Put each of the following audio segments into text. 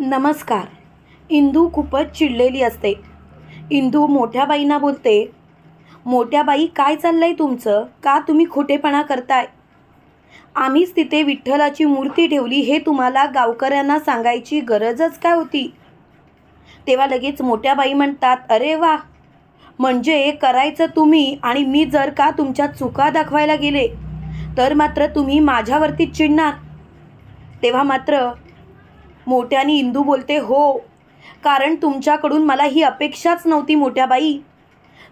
नमस्कार. इंदू खूपच चिडलेली असते. इंदू मोठ्या बाईंना बोलते मोठ्या बाई काय चाललं आहे तुमचं? का तुम्ही खोटेपणा करताय? आम्हीच तिथे विठ्ठलाची मूर्ती ठेवली हे तुम्हाला गावकऱ्यांना सांगायची गरजच काय होती? तेव्हा लगेच मोठ्या बाई म्हणतात अरे वा! म्हणजे करायचं तुम्ही आणि मी जर का तुमच्या चुका दाखवायला गेले तर मात्र तुम्ही माझ्यावरती चिडणार. तेव्हा मात्र मोठ्याने इंदू बोलते हो कारण तुमच्याकडून मला ही अपेक्षाच नव्हती मोठ्या बाई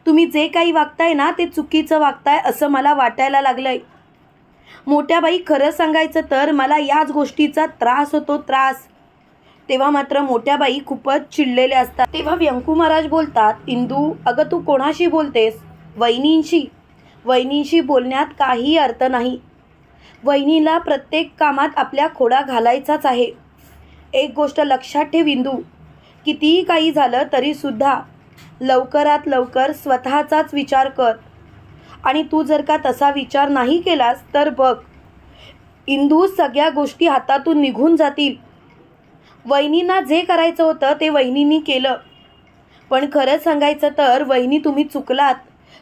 तुम्ही जे काही वागताय ना ते चुकीचं वागताय असं मला वाटायला लागलंय. मोठ्या बाई खरं सांगायचं तर मला याच गोष्टीचा त्रास होतो त्रास. तेव्हा मात्र मोठ्या बाई खूपच चिडलेल्या असतात. तेव्हा व्यंकू महाराज बोलतात इंदू अगं तू कोणाशी बोलतेस? वहिनींशी. वहिनींशी बोलण्यात काही अर्थ नाही. वहिनीला प्रत्येक कामात आपल्या खोडा घालायचाच आहे. एक गोष्ट लक्षात ठेव इंदू. कितीही काही झालं तरीसुद्धा लवकरात लवकर स्वतःचाच विचार कर. आणि तू जर का तसा विचार नाही केलास तर बघ. इंदू सगळ्या गोष्टी हातातून निघून जातील. वहिनींना जे करायचं होतं ते वहिनींनी केलं. पण खरं सांगायचं तर वहिनी तुम्ही चुकलात.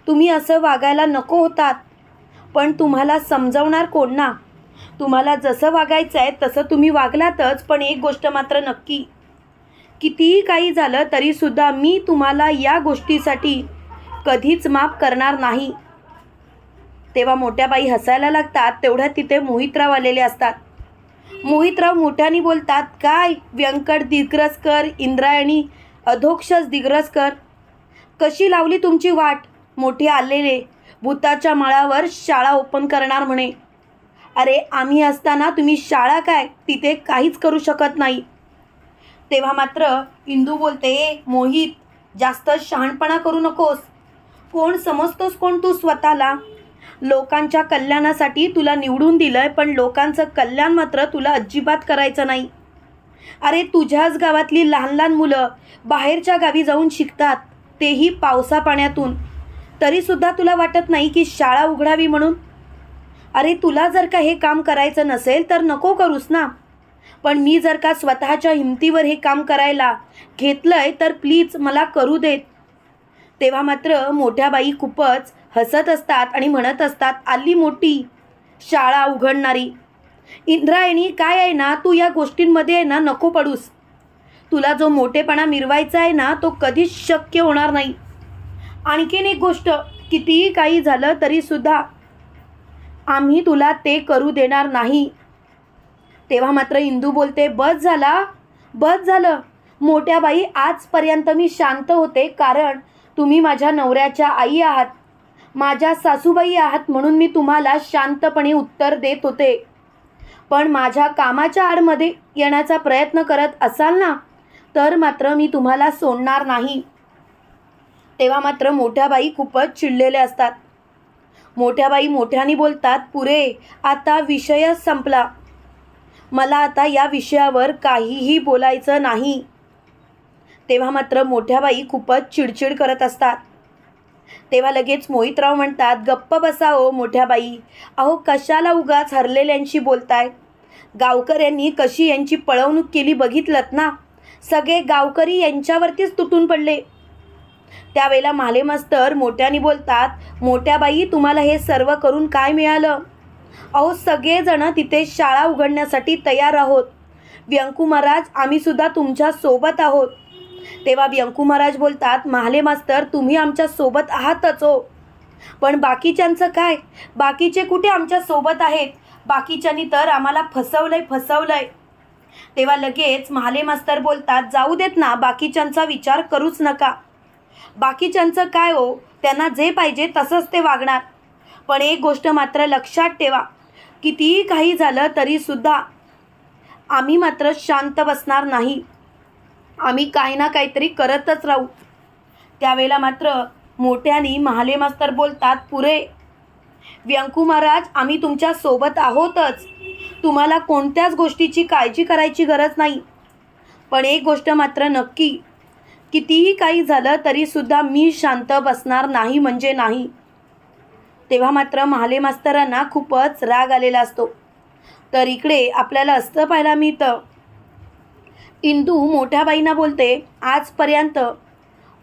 तुम्ही असं वागायला नको होतात. पण तुम्हाला समजवणार कोण ना? तुम्हाला जसं वागायचं आहे तसं तुम्ही वागलातच पण एक गोष्ट मात्र नक्की. कितीही काही झालं तरीसुद्धा मी तुम्हाला या गोष्टीसाठी कधीच माफ करणार नाही. तेव्हा मोठ्या बाई हसायला लागतात तेवढ्या तिथे मोहितराव आलेले असतात. मोहितराव मोठ्याने बोलतात काय व्यंकट दिग्रसकर इंद्रायणी अधोक्षस दिग्रसकर कशी लावली तुमची वाट? मोठे आलेले भूताच्या मळावर शाळा ओपन करणार म्हणे. अरे आम्ही असताना तुम्ही शाळा काय? तिथे काहीच करू शकत नाही. तेव्हा मात्र इंदू बोलते मोहित जास्त शहाणपणा करू नकोस. कोण समजतोस कोण तू स्वतःला? लोकांच्या कल्याणासाठी तुला निवडून दिलंय पण लोकांचं कल्याण मात्र तुला अजिबात करायचं नाही. अरे तुझ्याच गावातली लहान लहान मुलं बाहेरच्या गावी जाऊन शिकतात तेही पावसा पाण्यातून तरीसुद्धा तुला वाटत नाही की शाळा उघडावी म्हणून अरे तुला जर का हे काम करायचं नसेल तर नको करूस ना. पण मी जर का स्वतःच्या हिमतीवर हे काम करायला घेतलंय तर प्लीज मला करू देत. तेव्हा मात्र मोठ्या बाई खूपच हसत असतात आणि म्हणत असतात आली मोठी शाळा उघडणारी. इंद्रायणी काय आहे ना तू या गोष्टींमध्ये आहे ना नको पडूस. तुला जो मोठेपणा मिरवायचा आहे ना तो कधीच शक्य होणार नाही. आणखीन एक गोष्ट कितीही काही झालं तरीसुद्धा आम्ही तुला ते करू देणार नाही. तेव्हा मात्र इंदू बोलते बस झाला बस झालं. मोठ्या बाई आजपर्यंत मी शांत होते कारण तुम्ही माझ्या नवऱ्याच्या आई आहात. माझ्या सासूबाई आहात म्हणून मी तुम्हाला शांतपणे उत्तर देत होते. पण माझ्या कामाच्या आडमध्ये येण्याचा प्रयत्न करत असाल ना तर मात्र मी तुम्हाला सोडणार नाही. तेव्हा मात्र मोठ्या बाई खूपच चिडलेल्या असतात. मोठ्या बाई मोठ्याने बोलतात पुरे आता विषयच संपला. मला आता या विषयावर काहीही बोलायचं नाही. तेव्हा मात्र मोठ्या बाई खूपच चिडचिड करत असतात. तेव्हा लगेच मोहितराव म्हणतात गप्प बसा हो मोठ्या बाई अहो कशाला उगाच हरलेल्यांशी बोलताय? गावकऱ्यांनी कशी यांची पळवणूक केली बघितलत ना? सगळे गावकरी यांच्यावरतीच तुटून पडले. त्यावेळेला माले मास्तर मोठ्याने बोलतात मोठ्या बाई तुम्हाला हे सर्व करून काय मिळालं? अहो सगळेजणं तिथे शाळा उघडण्यासाठी तयार आहोत. व्यंकू महाराज आम्हीसुद्धा तुमच्यासोबत तुमच्यासोबत आहोत. तेव्हा व्यंकू महाराज बोलतात महाले मास्तर तुम्ही आमच्यासोबत आहातच हो. पण बाकीच्यांचं काय? बाकीचे कुठे आमच्यासोबत आहेत? बाकीच्यांनी तर आम्हाला फसवलंय फसवलंय. तेव्हा लगेच महाले मास्तर बोलतात जाऊ देत ना बाकीच्यांचा विचार करूच नका. बाकीच्यांचं काय हो? त्यांना जे पाहिजे तसंच ते वागणार. पण एक गोष्ट मात्र लक्षात ठेवा. कितीही काही झालं तरीसुद्धा आम्ही मात्र शांत बसणार नाही. आम्ही काही ना काहीतरी करतच राहू. त्यावेळेला मात्र मोठ्यानी महाले मास्तर बोलतात पुरे व्यंकू महाराज आम्ही तुमच्यासोबत आहोतच. तुम्हाला कोणत्याच गोष्टीची काळजी करायची गरज नाही. पण एक गोष्ट मात्र नक्की कितीही काही झालं तरीसुद्धा मी शांत बसणार नाही म्हणजे नाही. तेव्हा मात्र महाले मास्तरांना खूपच राग आलेला असतो. तर इकडे आपल्याला असं पाहायला मिळतं. इंदू मोठ्या बाईंना बोलते आजपर्यंत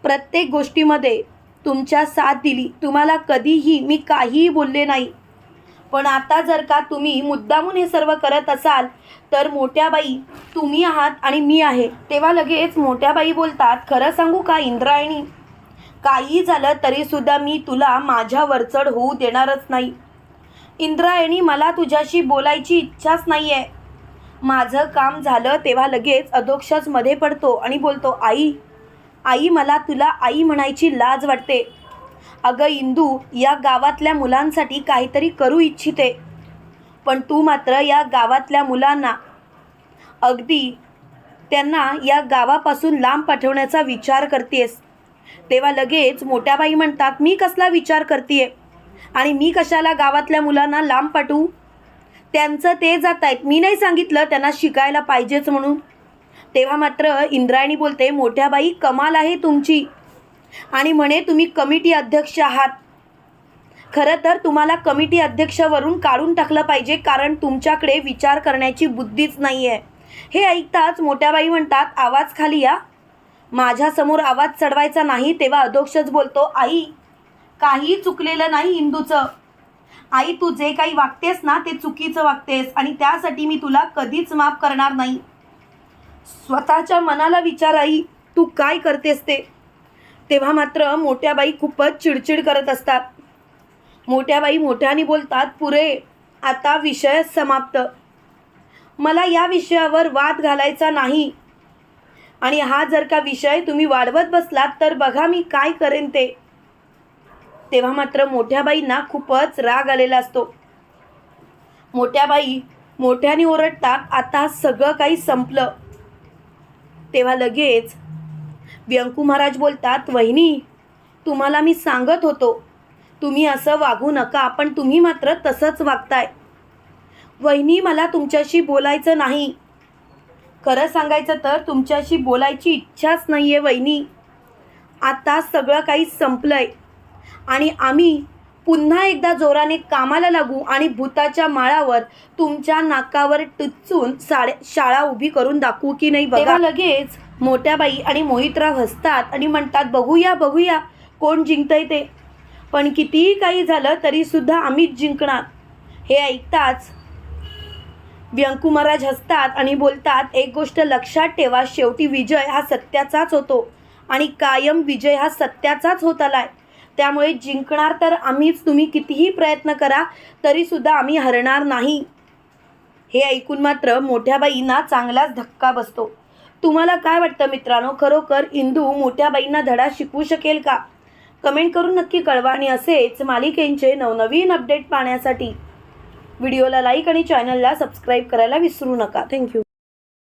प्रत्येक गोष्टीमध्ये तुमच्या साथ दिली. तुम्हाला कधीही मी काहीही बोलले नाही. पण आता जर का तुम्ही मुद्दामून हे सर्व करत असाल तर मोठ्या बाई तुम्ही आहात आणि मी आहे. तेव्हा लगेच मोठ्या बाई बोलतात खरं सांगू का इंद्रायणी? काही झालं तरीसुद्धा मी तुला माझ्या वरचढ होऊ देणारच नाही. इंद्रायणी मला तुझ्याशी बोलायची इच्छाच नाही आहे माझं काम झालं तेव्हा लगेच अधोक्षच मध्ये पडतो आणि बोलतो आई आई मला तुला आई म्हणायची लाज वाटते. अगं इंदू या गावातल्या मुलांसाठी काहीतरी करू इच्छिते. पण तू मात्र या गावातल्या मुलांना अगदी त्यांना या गावापासून लांब पाठवण्याचा विचार करतेस. तेव्हा लगेच मोठ्या बाई म्हणतात मी कसला विचार करते आणि मी कशाला गावातल्या मुलांना लांब पाठवू? त्यांचं ते जात आहेत मी नाही सांगितलं त्यांना शिकायला पाहिजेच म्हणून. तेव्हा मात्र इंद्रायणी बोलते मोठ्या बाई कमाल आहे तुमची. आणि म्हणे तुम्ही कमिटी अध्यक्ष आहात. खरं तर तुम्हाला कमिटी अध्यक्षवरून काढून टाकलं पाहिजे कारण तुमच्याकडे विचार करण्याची बुद्धीच नाही आहे हे ऐकताच मोठ्या बाई म्हणतात आवाज खाली या. माझ्यासमोर आवाज चढवायचा नाही तेव्हा अध्यक्षच बोलतो आई काही चुकलेलं नाही इंदूचं. आई तू जे काही वागतेस ना ते चुकीचं वागतेस आणि त्यासाठी मी तुला कधीच माफ करणार नाही. स्वतःच्या मनाला विचार आई तू काय करतेस ते? तेव्हा मात्र मोठ्या बाई खूपच चिडचिड करत असतात. मोठ्या बाई मोठ्याने बोलतात पुरे आता विषय समाप्त. मला या विषयावर वाद घालायचा नाही. आणि हा जर का विषय तुम्ही वाढवत बसलात तर बघा मी काय करेन ते. तेव्हा मात्र मोठ्या बाईंना खूपच राग आलेला असतो. मोठ्या बाई मोठ्याने ओरडतात आता सगळं काही संपलं. तेव्हा लगेच व्यंकू महाराज बोलतात वहिनी तुम्हाला मी सांगत होतो तुम्ही असं वागू नका पण तुम्ही मात्र तसंच वागताय. वहिनी मला तुमच्याशी बोलायचं नाही. खरं सांगायचं तर तुमच्याशी बोलायची इच्छाच नाही आहे वहिनी. आता सगळं काही संपलं आहे आणि आम्ही पुन्हा एकदा जोराने कामाला लागू आणि भूताच्या माळावर तुमच्या नाकावर टुचून साडे शाळा उभी करून दाखवू की नाही बघा. लगेच मोठ्या बाई आणि मोहितराव हसतात आणि म्हणतात बघूया बघूया कोण जिंकतंय ते. पण कितीही काही झालं तरीसुद्धा आम्हीच जिंकणार. हे ऐकताच व्यंकू महाराज हसतात आणि बोलतात एक गोष्ट लक्षात ठेवा शेवटी विजय हा सत्याचाच होतो आणि कायम विजय हा सत्याचाच होत आलाय. त्यामुळे जिंकणार तर आम्हीच तुम्ही कितीही प्रयत्न करा तरीसुद्धा आम्ही हरणार नाही. हे ऐकून मात्र मोठ्या बाईंना चांगलाच धक्का बसतो. तुम्हाला काय वाटतं मित्रांनो? खरोखर इंदू मोठ्या बाईंना धडा शिकवू शकेल का? कमेंट करून नक्की कळवा आणि असेच मालिकेंचे नवनवीन अपडेट पाहण्यासाठी. व्हिडिओला लाईक आणि चॅनलला सबस्क्राईब करायला विसरू नका. थँक्यू.